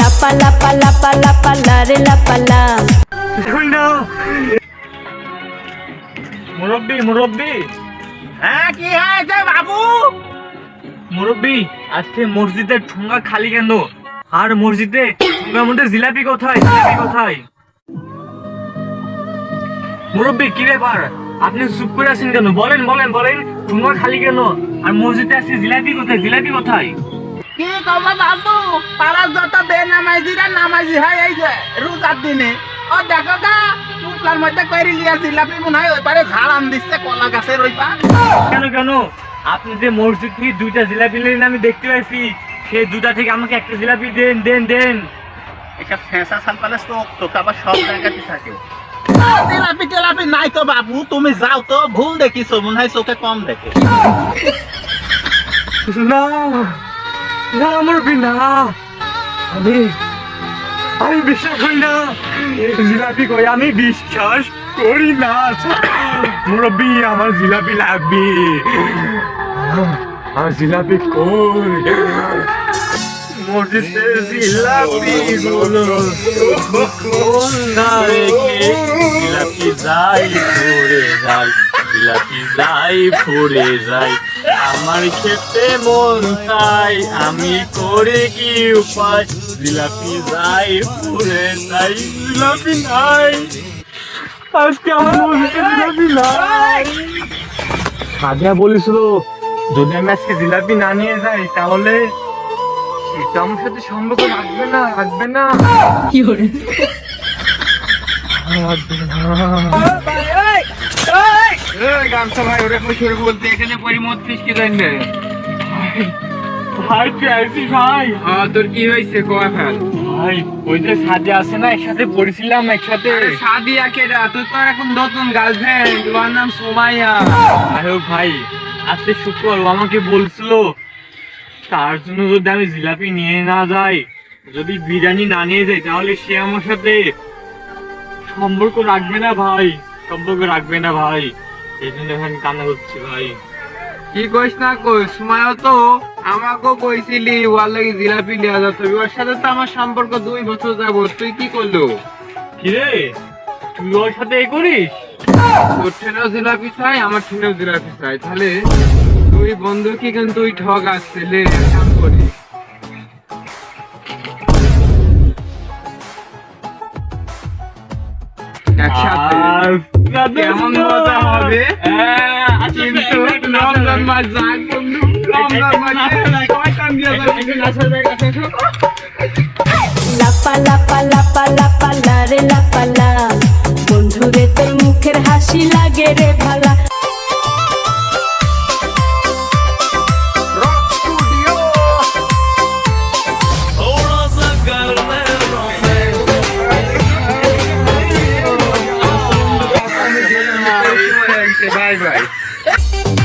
লাপা লাপা লাপা লাপা লারে লাপা লা মুরব্বি মুরব্বি। হ্যাঁ কি হয়েছে বাবু? মুরব্বি, আজকে মসজিদের ঠোঙ্গা খালি কেন? আর মসজিদে ঠোঙ্গার মধ্যে জিলাপি কোথায়? জিলাপি কোথায়? মুরব্বি, কি ব্যাপার? আপনি চুপ করে আছেন কেন? বলেন বলেন বলেন, ঠোঙ্গা খালি কেন? আর মসজিদে আজকে জিলাপি কোথায়? জিলাপি কোথায়? কি কব বাবু? পাড়ার যত বে নামাইজিরা নামাইজি হয় এই যে রোজার দিনে। ও দেখো গা টুকলার মধ্যে কইরি লিয়া জিলাপি মনে হয় ওই পারে ঝাড়াম দিচ্ছে কলা গাছের ওই পা। কেন কেন? আপনি যে মসজিদ থেকে দুইটা জিলাপি নিলেন আমি দেখতে পাইছি সেই দুটা থেকে আমাকে একটা জিলাপি দেন দেন দেন। এটা ফেঁসা সালপালে চোখ তোকে আবার সব জায়গাতে থাকে। জিলাপি টেলাপি নাই তো বাবু তুমি যাও তো ভুল দেখিছো মনে হয় চোখে কম দেখে। না। না মুরব্বি না। আমি আমি বিশ্বাস করি না। জিলাপি কই, আমি বিশ্বাস করি না। মুরব্বি, আমার জিলাপি লাগবে। আমার জিলাপি কই? মসজিদে জিলাপি গুলো কোন ধারে জিলাপি যাই ঘুরে যাই। জিলাপি যাই ফুরে যাই। আমার খেতে মন চাই আমি করে কি উপায়? জিলাপি যাই ফুরে যাই জিলাপি নাই। আজকে আমার মসজিদে জিলাপি নাই। সাদিয়া বলেছিল যদি আমি আজকে জিলাপি না নিয়ে যাই তাহলে সেটা আমার সাথে সম্পর্ক রাখবে না রাখবে না। রাখবে না। গামছা ভাই ওরে খুশি বলতে এখানে পরিমত জানবে ভাই তুই আইসিস ভাই? হ্যাঁ তোর কি হয়েছে? কোয়া ফেল ভাই ওই যে আছে না একসাথে পড়েছিলাম একসাথে। তুই তো এখন নতুন গার্লফ্রেন্ড ওর নাম সুমাইয়া। যাই হোক ভাই আজকে শুক্র আমাকে বলছিল তার জন্য যদি আমি জিলাপি নিয়ে না যাই যদি বিরিয়ানি না নিয়ে যাই তাহলে সে আমার সাথে সম্পর্ক রাখবে না ভাই সম্পর্ক রাখবে না ভাই। এই জন্য এখন কান্না করছি ভাই। কি কইস না কই সুমাইয়া তো আমাকেও কইছিলি ওর লাগি জিলাপি লিয়া যেত ওর সাথে তো আমার সম্পর্ক দুই বছর যাব তুই কি করল? কিরে? তুই ওর সাথে এ করিস? তোর ঠেনেও জিলাপি চাই আমার ঠেনেও জিলাপি চাই। তাহলে তুই বন্ধুকে কিন্তু তুই ঠগ আসছে লে কাম করি একসাথে। কেমন মজা হবে? হ্যাঁ, আচ্ছা, কিন্তু রমজান মাস যাক বন্ধু রমজান মাসে কান দিয়ে যাবে। লাপা লাপা লাপা লাপা লারে লাপা লা। বন্ধুরে তোর মুখের হাসি লাগে রে ভালা। Bye bye